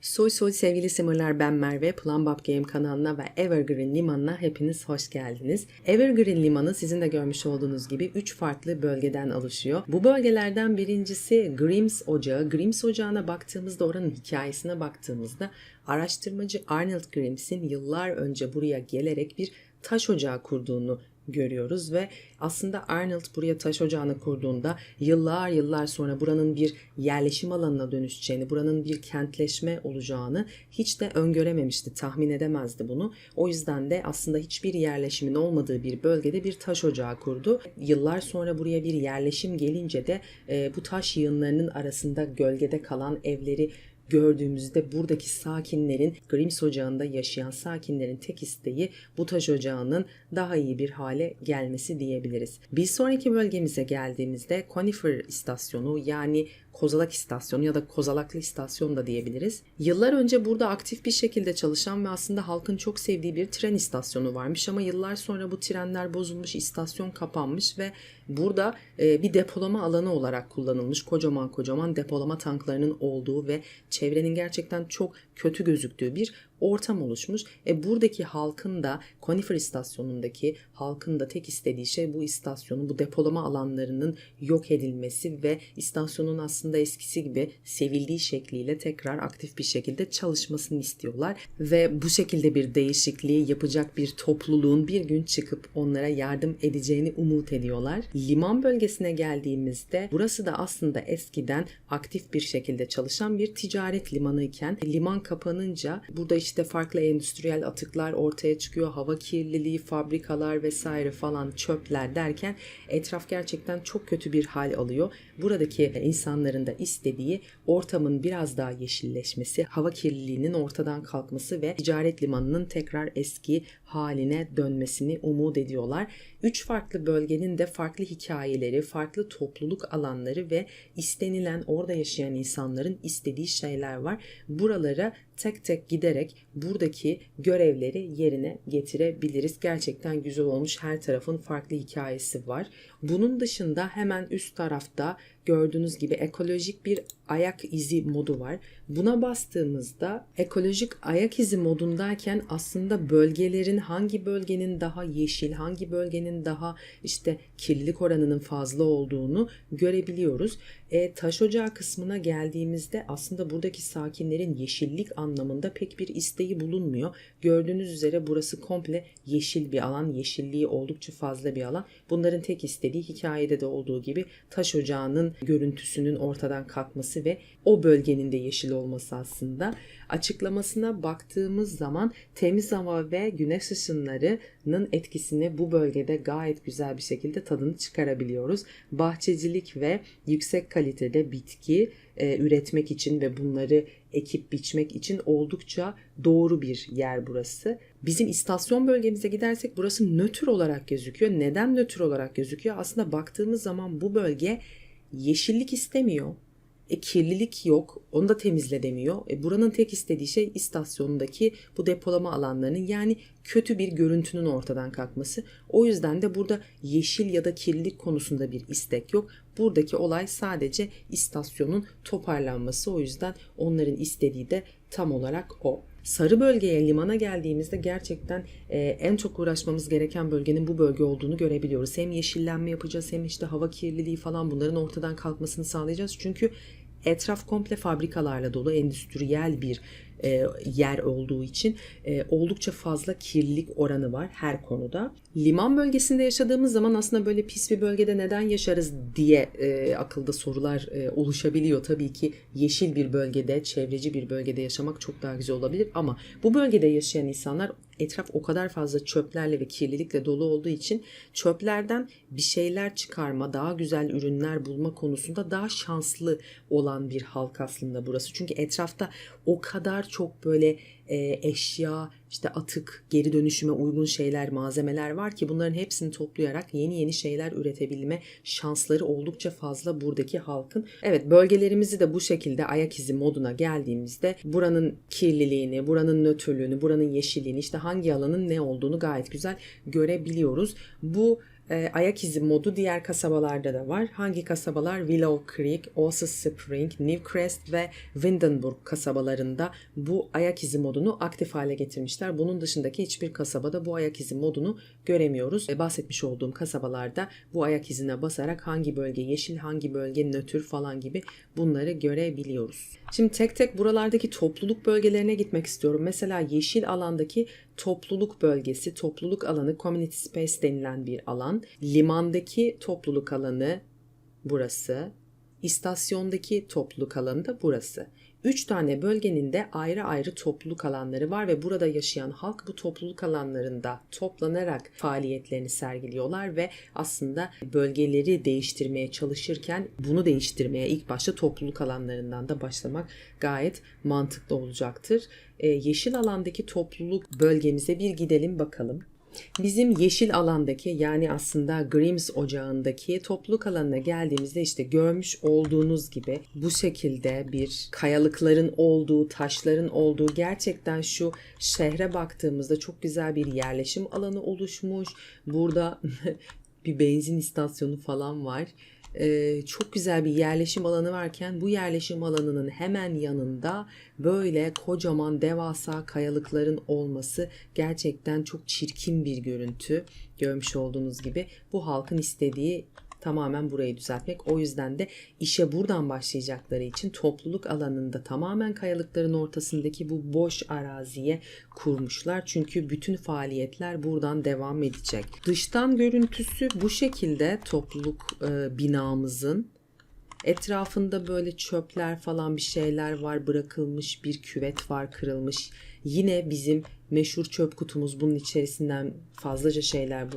Soy soy sevgili simurlar ben Merve. Bab Game kanalına ve Evergreen Limanı'na hepiniz hoş geldiniz. Evergreen Limanı sizin de görmüş olduğunuz gibi 3 farklı bölgeden oluşuyor. Bu bölgelerden birincisi Grimm's Ocağı. Grimm's Ocağı'na baktığımızda oranın hikayesine baktığımızda araştırmacı Arnold Grimms'in yıllar önce buraya gelerek bir taş ocağı kurduğunu görüyoruz ve aslında Arnold buraya taş ocağını kurduğunda yıllar yıllar sonra buranın bir yerleşim alanına dönüşeceğini, buranın bir kentleşme olacağını hiç de öngörememişti, tahmin edemezdi bunu. O yüzden de aslında hiçbir yerleşimin olmadığı bir bölgede bir taş ocağı kurdu. Yıllar sonra buraya bir yerleşim gelince de e, bu taş yığınlarının arasında gölgede kalan evleri gördüğümüzde buradaki sakinlerin Grims Ocağı'nda yaşayan sakinlerin tek isteği bu taş ocağının daha iyi bir hale gelmesi diyebiliriz. Bir sonraki bölgemize geldiğimizde Conifer istasyonu yani Kozalak istasyonu ya da Kozalaklı istasyon da diyebiliriz. Yıllar önce burada aktif bir şekilde çalışan ve aslında halkın çok sevdiği bir tren istasyonu varmış ama yıllar sonra bu trenler bozulmuş, istasyon kapanmış ve burada e, bir depolama alanı olarak kullanılmış kocaman kocaman depolama tanklarının olduğu ve çevrenin gerçekten çok kötü gözüktüğü bir ortam oluşmuş. E buradaki halkın da Conifer istasyonundaki halkın da tek istediği şey bu istasyonun bu depolama alanlarının yok edilmesi ve istasyonun aslında eskisi gibi sevildiği şekliyle tekrar aktif bir şekilde çalışmasını istiyorlar ve bu şekilde bir değişikliği yapacak bir topluluğun bir gün çıkıp onlara yardım edeceğini umut ediyorlar. Liman bölgesine geldiğimizde burası da aslında eskiden aktif bir şekilde çalışan bir ticaret limanı iken liman kapanınca burada işte farklı endüstriyel atıklar ortaya çıkıyor. Hava kirliliği, fabrikalar vesaire falan çöpler derken etraf gerçekten çok kötü bir hal alıyor. Buradaki insanların da istediği ortamın biraz daha yeşilleşmesi, hava kirliliğinin ortadan kalkması ve ticaret limanının tekrar eski haline dönmesini umut ediyorlar. Üç farklı bölgenin de farklı hikayeleri, farklı topluluk alanları ve istenilen orada yaşayan insanların istediği şeyler var. Buralara tek tek giderek buradaki görevleri yerine getirebiliriz. Gerçekten güzel olmuş. Her tarafın farklı hikayesi var. Bunun dışında hemen üst tarafta gördüğünüz gibi ekolojik bir ayak izi modu var. Buna bastığımızda ekolojik ayak izi modundayken aslında bölgelerin hangi bölgenin daha yeşil, hangi bölgenin daha işte kirlilik oranının fazla olduğunu görebiliyoruz. E, taş ocağı kısmına geldiğimizde aslında buradaki sakinlerin yeşillik anlamında pek bir isteği bulunmuyor. Gördüğünüz üzere burası komple yeşil bir alan, yeşilliği oldukça fazla bir alan. Bunların tek istediği hikayede de olduğu gibi taş ocağının görüntüsünün ortadan kalkması ve o bölgenin de yeşil olması aslında. Açıklamasına baktığımız zaman temiz hava ve güneş ışınlarının etkisini bu bölgede gayet güzel bir şekilde tadını çıkarabiliyoruz. Bahçecilik ve yüksek kalitede bitki e, üretmek için ve bunları ekip biçmek için oldukça doğru bir yer burası. Bizim istasyon bölgemize gidersek burası nötr olarak gözüküyor. Neden nötr olarak gözüküyor? Aslında baktığımız zaman bu bölge yeşillik istemiyor. E, kirlilik yok. Onu da temizle demiyor. E, buranın tek istediği şey istasyondaki bu depolama alanlarının yani kötü bir görüntünün ortadan kalkması. O yüzden de burada yeşil ya da kirlilik konusunda bir istek yok. Buradaki olay sadece istasyonun toparlanması. O yüzden onların istediği de tam olarak o. Sarı bölgeye, limana geldiğimizde gerçekten e, en çok uğraşmamız gereken bölgenin bu bölge olduğunu görebiliyoruz. Hem yeşillenme yapacağız hem işte hava kirliliği falan bunların ortadan kalkmasını sağlayacağız. Çünkü etraf komple fabrikalarla dolu endüstriyel bir e, yer olduğu için e, oldukça fazla kirlilik oranı var her konuda. Liman bölgesinde yaşadığımız zaman aslında böyle pis bir bölgede neden yaşarız diye e, akılda sorular e, oluşabiliyor. Tabii ki yeşil bir bölgede, çevreci bir bölgede yaşamak çok daha güzel olabilir ama bu bölgede yaşayan insanlar etraf o kadar fazla çöplerle ve kirlilikle dolu olduğu için çöplerden bir şeyler çıkarma, daha güzel ürünler bulma konusunda daha şanslı olan bir halk aslında burası. Çünkü etrafta o kadar çok böyle e, eşya, işte atık, geri dönüşüme uygun şeyler, malzemeler var ki bunların hepsini toplayarak yeni yeni şeyler üretebilme şansları oldukça fazla buradaki halkın. Evet bölgelerimizi de bu şekilde ayak izi moduna geldiğimizde buranın kirliliğini, buranın nötrlüğünü, buranın yeşilliğini, işte hangi alanın ne olduğunu gayet güzel görebiliyoruz. Bu e, ayak izi modu diğer kasabalarda da var. Hangi kasabalar? Willow Creek, Oasis Spring, Newcrest ve Windenburg kasabalarında bu ayak izi modunu aktif hale getirmişler. Bunun dışındaki hiçbir kasabada bu ayak izi modunu göremiyoruz. E, bahsetmiş olduğum kasabalarda bu ayak izine basarak hangi bölge yeşil, hangi bölge nötr falan gibi bunları görebiliyoruz. Şimdi tek tek buralardaki topluluk bölgelerine gitmek istiyorum. Mesela yeşil alandaki topluluk bölgesi, topluluk alanı, community space denilen bir alan. Limandaki topluluk alanı burası. İstasyondaki topluluk alanı da burası. Üç tane bölgenin de ayrı ayrı topluluk alanları var ve burada yaşayan halk bu topluluk alanlarında toplanarak faaliyetlerini sergiliyorlar ve aslında bölgeleri değiştirmeye çalışırken bunu değiştirmeye ilk başta topluluk alanlarından da başlamak gayet mantıklı olacaktır. Ee, yeşil alandaki topluluk bölgemize bir gidelim bakalım. Bizim yeşil alandaki yani aslında Grimm's ocağındaki topluluk alanına geldiğimizde işte görmüş olduğunuz gibi bu şekilde bir kayalıkların olduğu, taşların olduğu gerçekten şu şehre baktığımızda çok güzel bir yerleşim alanı oluşmuş. Burada bir benzin istasyonu falan var. Ee, çok güzel bir yerleşim alanı varken bu yerleşim alanının hemen yanında böyle kocaman devasa kayalıkların olması gerçekten çok çirkin bir görüntü. Görmüş olduğunuz gibi bu halkın istediği tamamen burayı düzeltmek. O yüzden de işe buradan başlayacakları için topluluk alanında tamamen kayalıkların ortasındaki bu boş araziye kurmuşlar. Çünkü bütün faaliyetler buradan devam edecek. Dıştan görüntüsü bu şekilde topluluk e, binamızın Etrafında böyle çöpler falan bir şeyler var bırakılmış bir küvet var kırılmış. Yine bizim meşhur çöp kutumuz bunun içerisinden fazlaca şeyler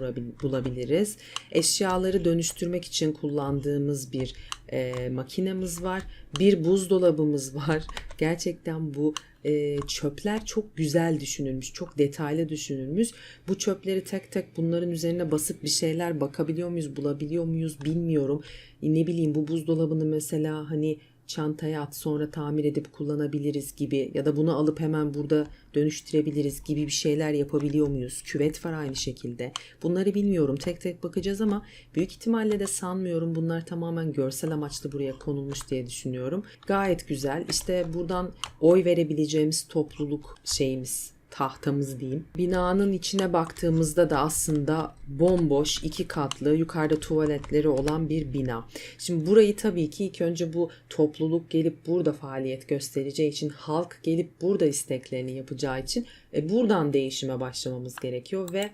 bulabiliriz. Eşyaları dönüştürmek için kullandığımız bir e, makinemiz var. Bir buzdolabımız var. Gerçekten bu e, çöpler çok güzel düşünülmüş, çok detaylı düşünülmüş. Bu çöpleri tek tek bunların üzerine basıp bir şeyler bakabiliyor muyuz, bulabiliyor muyuz bilmiyorum. E, ne bileyim bu buzdolabını mesela hani çantaya at sonra tamir edip kullanabiliriz gibi ya da bunu alıp hemen burada dönüştürebiliriz gibi bir şeyler yapabiliyor muyuz? Küvet var aynı şekilde. Bunları bilmiyorum. Tek tek bakacağız ama büyük ihtimalle de sanmıyorum bunlar tamamen görsel amaçlı buraya konulmuş diye düşünüyorum. Gayet güzel. İşte buradan oy verebileceğimiz topluluk şeyimiz tahtamız diyeyim. Binanın içine baktığımızda da aslında bomboş iki katlı yukarıda tuvaletleri olan bir bina. Şimdi burayı tabii ki ilk önce bu topluluk gelip burada faaliyet göstereceği için halk gelip burada isteklerini yapacağı için e, buradan değişime başlamamız gerekiyor ve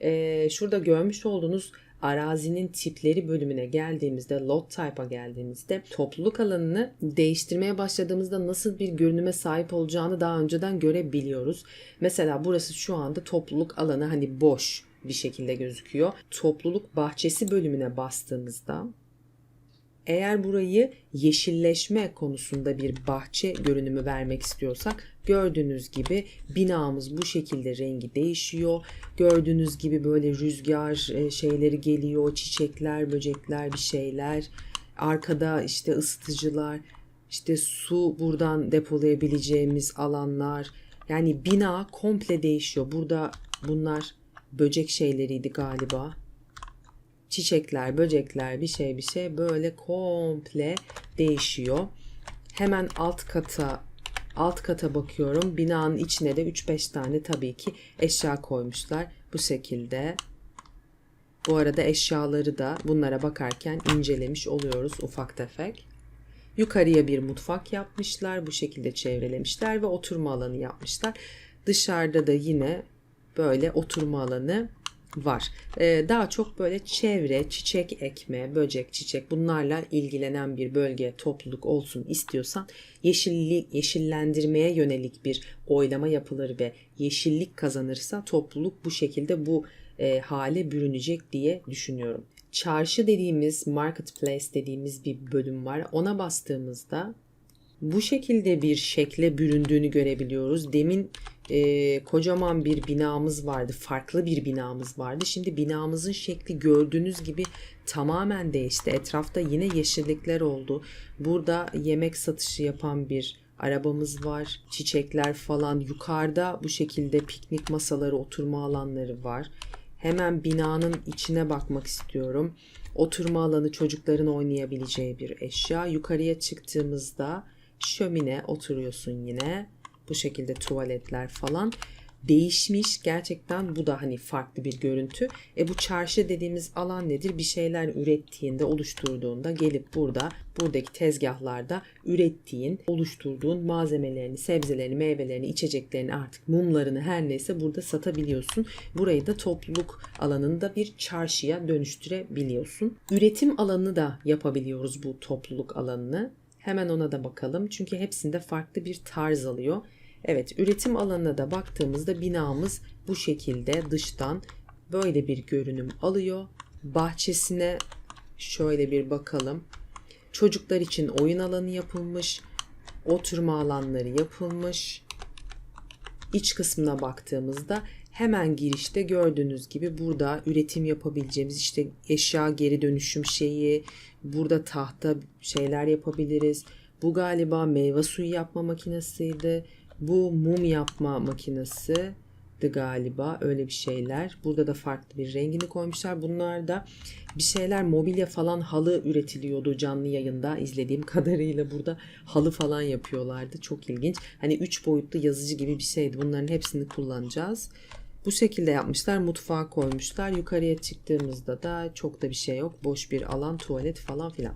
e, şurada görmüş olduğunuz arazinin tipleri bölümüne geldiğimizde, lot type'a geldiğimizde topluluk alanını değiştirmeye başladığımızda nasıl bir görünüme sahip olacağını daha önceden görebiliyoruz. Mesela burası şu anda topluluk alanı hani boş bir şekilde gözüküyor. Topluluk bahçesi bölümüne bastığımızda eğer burayı yeşilleşme konusunda bir bahçe görünümü vermek istiyorsak gördüğünüz gibi binamız bu şekilde rengi değişiyor. Gördüğünüz gibi böyle rüzgar e, şeyleri geliyor, çiçekler, böcekler, bir şeyler. Arkada işte ısıtıcılar, işte su buradan depolayabileceğimiz alanlar. Yani bina komple değişiyor. Burada bunlar böcek şeyleriydi galiba çiçekler, böcekler bir şey bir şey böyle komple değişiyor. Hemen alt kata alt kata bakıyorum. Binanın içine de 3-5 tane tabii ki eşya koymuşlar. Bu şekilde. Bu arada eşyaları da bunlara bakarken incelemiş oluyoruz ufak tefek. Yukarıya bir mutfak yapmışlar. Bu şekilde çevrelemişler ve oturma alanı yapmışlar. Dışarıda da yine böyle oturma alanı var. Ee, daha çok böyle çevre, çiçek ekme, böcek, çiçek bunlarla ilgilenen bir bölge, topluluk olsun istiyorsan yeşillik, yeşillendirmeye yönelik bir oylama yapılır ve yeşillik kazanırsa topluluk bu şekilde bu e, hale bürünecek diye düşünüyorum. Çarşı dediğimiz, marketplace dediğimiz bir bölüm var. Ona bastığımızda bu şekilde bir şekle büründüğünü görebiliyoruz. Demin e, kocaman bir binamız vardı. Farklı bir binamız vardı. Şimdi binamızın şekli gördüğünüz gibi tamamen değişti. Etrafta yine yeşillikler oldu. Burada yemek satışı yapan bir arabamız var. Çiçekler falan. Yukarıda bu şekilde piknik masaları, oturma alanları var. Hemen binanın içine bakmak istiyorum. Oturma alanı çocukların oynayabileceği bir eşya. Yukarıya çıktığımızda şömine oturuyorsun yine. Bu şekilde tuvaletler falan değişmiş. Gerçekten bu da hani farklı bir görüntü. E bu çarşı dediğimiz alan nedir? Bir şeyler ürettiğinde, oluşturduğunda gelip burada buradaki tezgahlarda ürettiğin, oluşturduğun malzemelerini, sebzelerini, meyvelerini, içeceklerini artık mumlarını her neyse burada satabiliyorsun. Burayı da topluluk alanında bir çarşıya dönüştürebiliyorsun. Üretim alanı da yapabiliyoruz bu topluluk alanını. Hemen ona da bakalım. Çünkü hepsinde farklı bir tarz alıyor. Evet, üretim alanına da baktığımızda binamız bu şekilde dıştan böyle bir görünüm alıyor. Bahçesine şöyle bir bakalım. Çocuklar için oyun alanı yapılmış, oturma alanları yapılmış. İç kısmına baktığımızda hemen girişte gördüğünüz gibi burada üretim yapabileceğimiz işte eşya geri dönüşüm şeyi, burada tahta şeyler yapabiliriz. Bu galiba meyve suyu yapma makinesiydi. Bu mum yapma makinesi galiba öyle bir şeyler. Burada da farklı bir rengini koymuşlar. Bunlar da bir şeyler mobilya falan halı üretiliyordu canlı yayında izlediğim kadarıyla burada halı falan yapıyorlardı. Çok ilginç. Hani 3 boyutlu yazıcı gibi bir şeydi. Bunların hepsini kullanacağız. Bu şekilde yapmışlar. Mutfağa koymuşlar. Yukarıya çıktığımızda da çok da bir şey yok. Boş bir alan, tuvalet falan filan.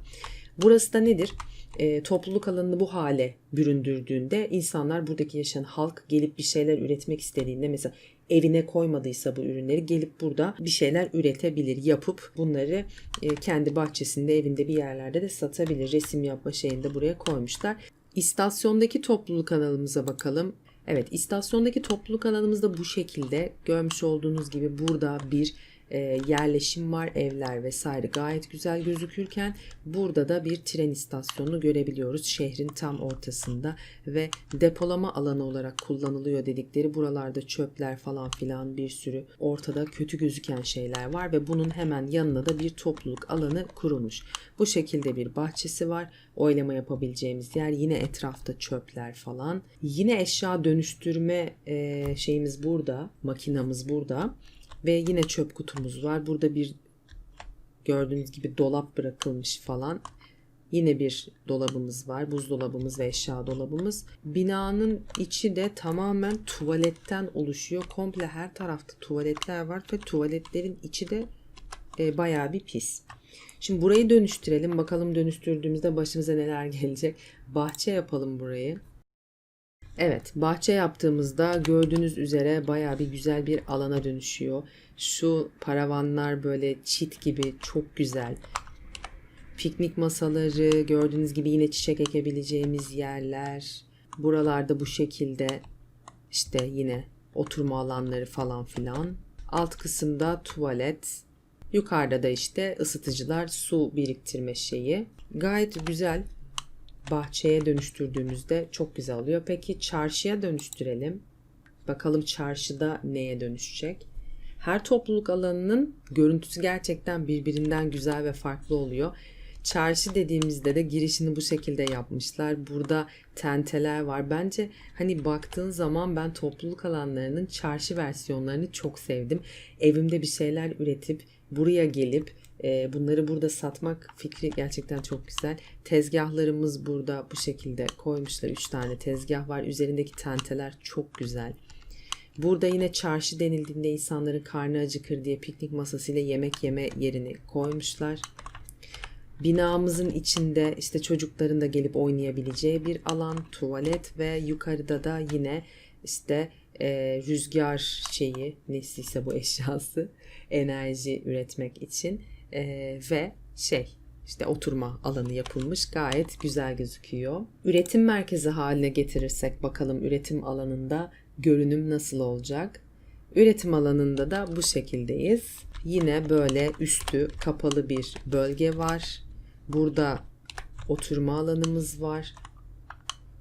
Burası da nedir? e, topluluk alanını bu hale büründürdüğünde insanlar buradaki yaşayan halk gelip bir şeyler üretmek istediğinde mesela evine koymadıysa bu ürünleri gelip burada bir şeyler üretebilir. Yapıp bunları e, kendi bahçesinde evinde bir yerlerde de satabilir. Resim yapma şeyini de buraya koymuşlar. İstasyondaki topluluk alanımıza bakalım. Evet istasyondaki topluluk alanımızda bu şekilde görmüş olduğunuz gibi burada bir e, yerleşim var, evler vesaire gayet güzel gözükürken burada da bir tren istasyonu görebiliyoruz şehrin tam ortasında ve depolama alanı olarak kullanılıyor dedikleri buralarda çöpler falan filan bir sürü ortada kötü gözüken şeyler var ve bunun hemen yanına da bir topluluk alanı kurulmuş. Bu şekilde bir bahçesi var. Oylama yapabileceğimiz yer yine etrafta çöpler falan. Yine eşya dönüştürme e, şeyimiz burada, makinamız burada. Ve yine çöp kutumuz var. Burada bir gördüğünüz gibi dolap bırakılmış falan. Yine bir dolabımız var. Buzdolabımız ve eşya dolabımız. Binanın içi de tamamen tuvaletten oluşuyor. Komple her tarafta tuvaletler var ve tuvaletlerin içi de e, bayağı bir pis. Şimdi burayı dönüştürelim. Bakalım dönüştürdüğümüzde başımıza neler gelecek. Bahçe yapalım burayı. Evet, bahçe yaptığımızda gördüğünüz üzere baya bir güzel bir alana dönüşüyor. Şu paravanlar böyle çit gibi çok güzel. Piknik masaları, gördüğünüz gibi yine çiçek ekebileceğimiz yerler. Buralarda bu şekilde işte yine oturma alanları falan filan. Alt kısımda tuvalet. Yukarıda da işte ısıtıcılar, su biriktirme şeyi. Gayet güzel bahçeye dönüştürdüğümüzde çok güzel oluyor. Peki çarşıya dönüştürelim. Bakalım çarşıda neye dönüşecek? Her topluluk alanının görüntüsü gerçekten birbirinden güzel ve farklı oluyor. Çarşı dediğimizde de girişini bu şekilde yapmışlar. Burada tenteler var. Bence hani baktığın zaman ben topluluk alanlarının çarşı versiyonlarını çok sevdim. Evimde bir şeyler üretip buraya gelip e, bunları burada satmak fikri gerçekten çok güzel. Tezgahlarımız burada bu şekilde koymuşlar. 3 tane tezgah var. Üzerindeki tenteler çok güzel. Burada yine çarşı denildiğinde insanların karnı acıkır diye piknik masasıyla yemek yeme yerini koymuşlar. Binamızın içinde işte çocukların da gelip oynayabileceği bir alan, tuvalet ve yukarıda da yine işte e, rüzgar şeyi nesliyse bu eşyası enerji üretmek için e, ve şey işte oturma alanı yapılmış gayet güzel gözüküyor. Üretim merkezi haline getirirsek bakalım üretim alanında görünüm nasıl olacak? Üretim alanında da bu şekildeyiz. Yine böyle üstü kapalı bir bölge var. Burada oturma alanımız var.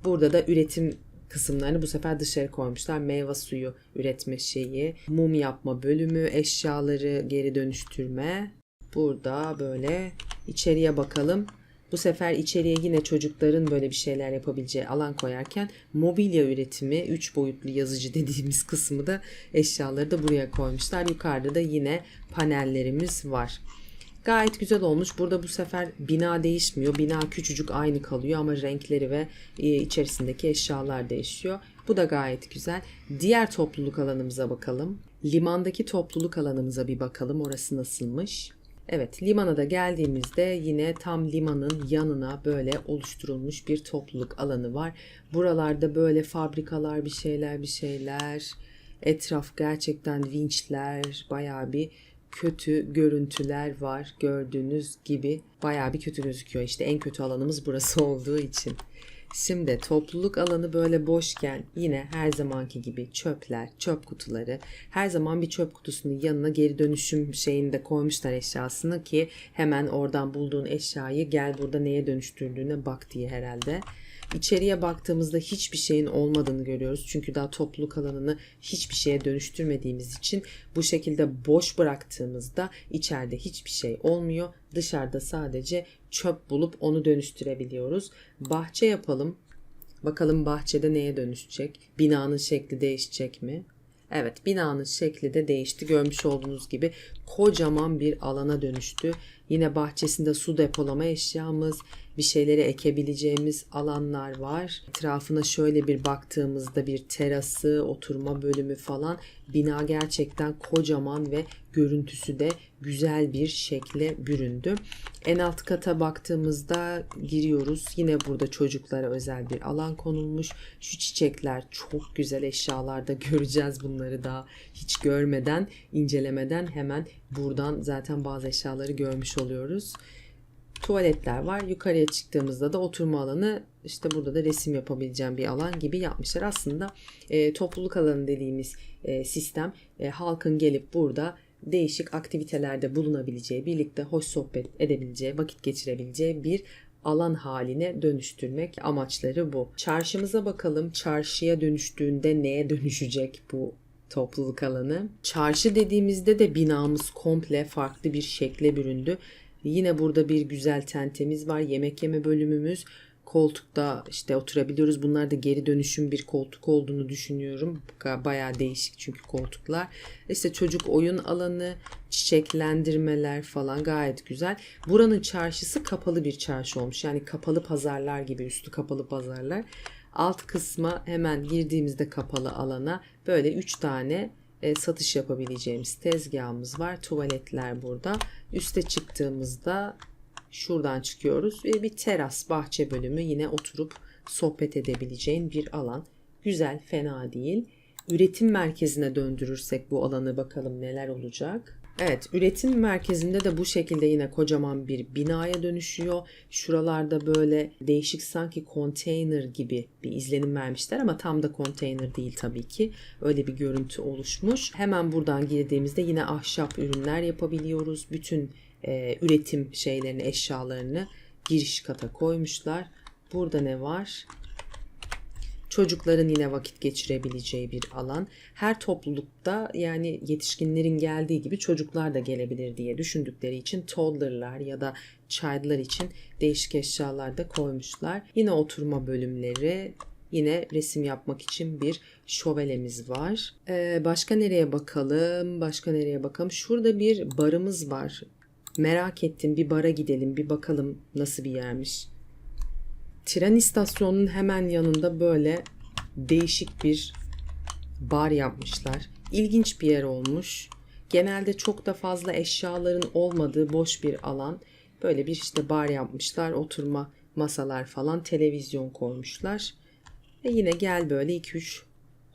Burada da üretim kısımlarını bu sefer dışarı koymuşlar. Meyve suyu üretme şeyi, mum yapma bölümü, eşyaları geri dönüştürme. Burada böyle içeriye bakalım. Bu sefer içeriye yine çocukların böyle bir şeyler yapabileceği alan koyarken mobilya üretimi 3 boyutlu yazıcı dediğimiz kısmı da eşyaları da buraya koymuşlar. Yukarıda da yine panellerimiz var. Gayet güzel olmuş. Burada bu sefer bina değişmiyor. Bina küçücük aynı kalıyor ama renkleri ve e, içerisindeki eşyalar değişiyor. Bu da gayet güzel. Diğer topluluk alanımıza bakalım. Limandaki topluluk alanımıza bir bakalım. Orası nasılmış? Evet, limana da geldiğimizde yine tam limanın yanına böyle oluşturulmuş bir topluluk alanı var. Buralarda böyle fabrikalar, bir şeyler, bir şeyler. Etraf gerçekten vinçler, bayağı bir kötü görüntüler var. Gördüğünüz gibi bayağı bir kötü gözüküyor. İşte en kötü alanımız burası olduğu için. Şimdi topluluk alanı böyle boşken yine her zamanki gibi çöpler, çöp kutuları, her zaman bir çöp kutusunun yanına geri dönüşüm şeyinde koymuşlar eşyasını ki hemen oradan bulduğun eşyayı gel burada neye dönüştürdüğüne bak diye herhalde. İçeriye baktığımızda hiçbir şeyin olmadığını görüyoruz. Çünkü daha topluluk alanını hiçbir şeye dönüştürmediğimiz için bu şekilde boş bıraktığımızda içeride hiçbir şey olmuyor. Dışarıda sadece çöp bulup onu dönüştürebiliyoruz. Bahçe yapalım. Bakalım bahçede neye dönüşecek? Binanın şekli değişecek mi? Evet binanın şekli de değişti. Görmüş olduğunuz gibi kocaman bir alana dönüştü. Yine bahçesinde su depolama eşyamız, bir şeyleri ekebileceğimiz alanlar var. Etrafına şöyle bir baktığımızda bir terası, oturma bölümü falan bina gerçekten kocaman ve görüntüsü de güzel bir şekle büründü. En alt kata baktığımızda giriyoruz. Yine burada çocuklara özel bir alan konulmuş. Şu çiçekler çok güzel eşyalarda göreceğiz bunları daha hiç görmeden, incelemeden hemen buradan zaten bazı eşyaları görmüş oluyoruz tuvaletler var. Yukarıya çıktığımızda da oturma alanı işte burada da resim yapabileceğim bir alan gibi yapmışlar. Aslında e, topluluk alanı dediğimiz e, sistem e, halkın gelip burada değişik aktivitelerde bulunabileceği, birlikte hoş sohbet edebileceği, vakit geçirebileceği bir alan haline dönüştürmek amaçları bu. Çarşımıza bakalım. Çarşıya dönüştüğünde neye dönüşecek bu topluluk alanı? Çarşı dediğimizde de binamız komple farklı bir şekle büründü. Yine burada bir güzel tentemiz var. Yemek yeme bölümümüz. Koltukta işte oturabiliyoruz. Bunlar da geri dönüşüm bir koltuk olduğunu düşünüyorum. Bayağı değişik çünkü koltuklar. İşte çocuk oyun alanı, çiçeklendirmeler falan gayet güzel. Buranın çarşısı kapalı bir çarşı olmuş. Yani kapalı pazarlar gibi üstü kapalı pazarlar. Alt kısma hemen girdiğimizde kapalı alana böyle 3 tane e, satış yapabileceğimiz tezgahımız var. Tuvaletler burada. Üste çıktığımızda şuradan çıkıyoruz ve bir teras bahçe bölümü yine oturup sohbet edebileceğin bir alan. Güzel, fena değil. Üretim merkezine döndürürsek bu alanı bakalım neler olacak. Evet, üretim merkezinde de bu şekilde yine kocaman bir binaya dönüşüyor. Şuralarda böyle değişik sanki konteyner gibi bir izlenim vermişler ama tam da konteyner değil tabii ki. Öyle bir görüntü oluşmuş. Hemen buradan girdiğimizde yine ahşap ürünler yapabiliyoruz. Bütün e, üretim şeylerini, eşyalarını giriş kata koymuşlar. Burada ne var? Çocukların yine vakit geçirebileceği bir alan. Her toplulukta yani yetişkinlerin geldiği gibi çocuklar da gelebilir diye düşündükleri için toddlerlar ya da child'lar için değişik eşyalar da koymuşlar. Yine oturma bölümleri, Yine resim yapmak için bir şövalemiz var. Ee, başka nereye bakalım? Başka nereye bakalım? Şurada bir barımız var. Merak ettim. Bir bara gidelim, bir bakalım nasıl bir yermiş. Tren istasyonunun hemen yanında böyle değişik bir bar yapmışlar. İlginç bir yer olmuş. Genelde çok da fazla eşyaların olmadığı boş bir alan. Böyle bir işte bar yapmışlar. Oturma masalar falan, televizyon koymuşlar. Ve yine gel böyle 2-3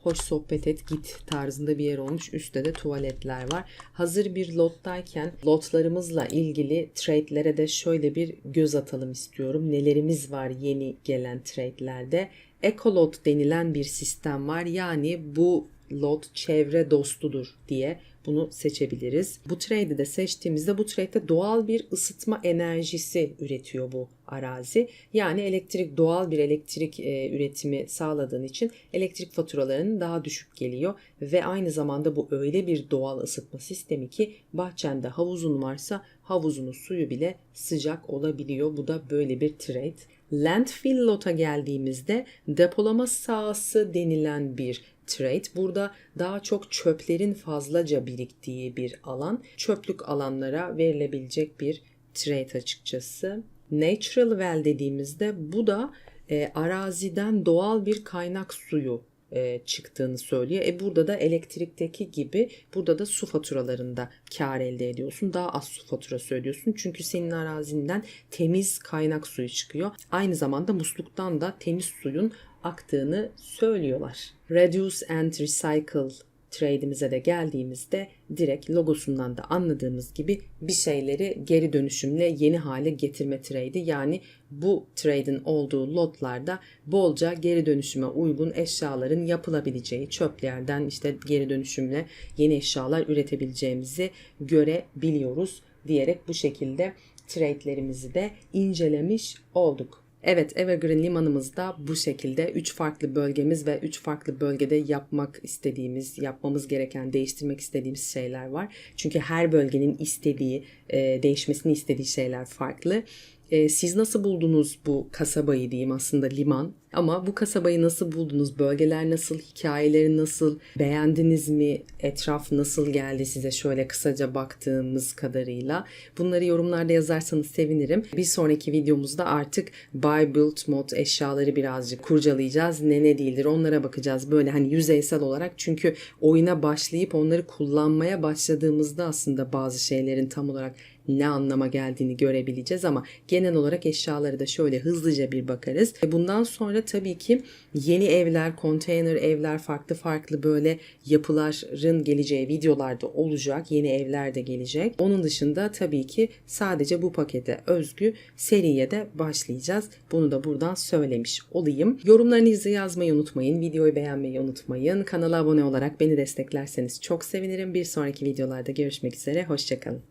hoş sohbet et git tarzında bir yer olmuş. Üstte de tuvaletler var. Hazır bir lottayken lotlarımızla ilgili trade'lere de şöyle bir göz atalım istiyorum. Nelerimiz var yeni gelen trade'lerde. Ecolot denilen bir sistem var. Yani bu lot çevre dostudur diye bunu seçebiliriz. Bu trade'i de seçtiğimizde bu trade'de doğal bir ısıtma enerjisi üretiyor bu arazi. Yani elektrik doğal bir elektrik e, üretimi sağladığın için elektrik faturalarının daha düşük geliyor ve aynı zamanda bu öyle bir doğal ısıtma sistemi ki bahçende havuzun varsa havuzunun suyu bile sıcak olabiliyor. Bu da böyle bir trade. Landfill lot'a geldiğimizde depolama sahası denilen bir trade. Burada daha çok çöplerin fazlaca biriktiği bir alan. Çöplük alanlara verilebilecek bir trade açıkçası. Natural well dediğimizde bu da e, araziden doğal bir kaynak suyu e, çıktığını söylüyor. E burada da elektrikteki gibi burada da su faturalarında kar elde ediyorsun. Daha az su faturası ödüyorsun. Çünkü senin arazinden temiz kaynak suyu çıkıyor. Aynı zamanda musluktan da temiz suyun aktığını söylüyorlar. Reduce and Recycle trade'imize de geldiğimizde direkt logosundan da anladığımız gibi bir şeyleri geri dönüşümle yeni hale getirme trade'i. Yani bu trade'in olduğu lotlarda bolca geri dönüşüme uygun eşyaların yapılabileceği çöplerden işte geri dönüşümle yeni eşyalar üretebileceğimizi görebiliyoruz diyerek bu şekilde trade'lerimizi de incelemiş olduk. Evet Evergreen limanımızda bu şekilde 3 farklı bölgemiz ve 3 farklı bölgede yapmak istediğimiz, yapmamız gereken, değiştirmek istediğimiz şeyler var. Çünkü her bölgenin istediği, e, değişmesini istediği şeyler farklı. E, siz nasıl buldunuz bu kasabayı diyeyim aslında liman? Ama bu kasabayı nasıl buldunuz? Bölgeler nasıl? Hikayeleri nasıl? Beğendiniz mi? Etraf nasıl geldi size şöyle kısaca baktığımız kadarıyla? Bunları yorumlarda yazarsanız sevinirim. Bir sonraki videomuzda artık buy build mod eşyaları birazcık kurcalayacağız. Ne ne değildir onlara bakacağız. Böyle hani yüzeysel olarak çünkü oyuna başlayıp onları kullanmaya başladığımızda aslında bazı şeylerin tam olarak ne anlama geldiğini görebileceğiz ama genel olarak eşyaları da şöyle hızlıca bir bakarız. E, Bundan sonra tabii ki yeni evler, konteyner evler, farklı farklı böyle yapıların geleceği videolarda olacak. Yeni evler de gelecek. Onun dışında tabii ki sadece bu pakete özgü seriye de başlayacağız. Bunu da buradan söylemiş olayım. Yorumlarınızı yazmayı unutmayın. Videoyu beğenmeyi unutmayın. Kanala abone olarak beni desteklerseniz çok sevinirim. Bir sonraki videolarda görüşmek üzere. Hoşçakalın.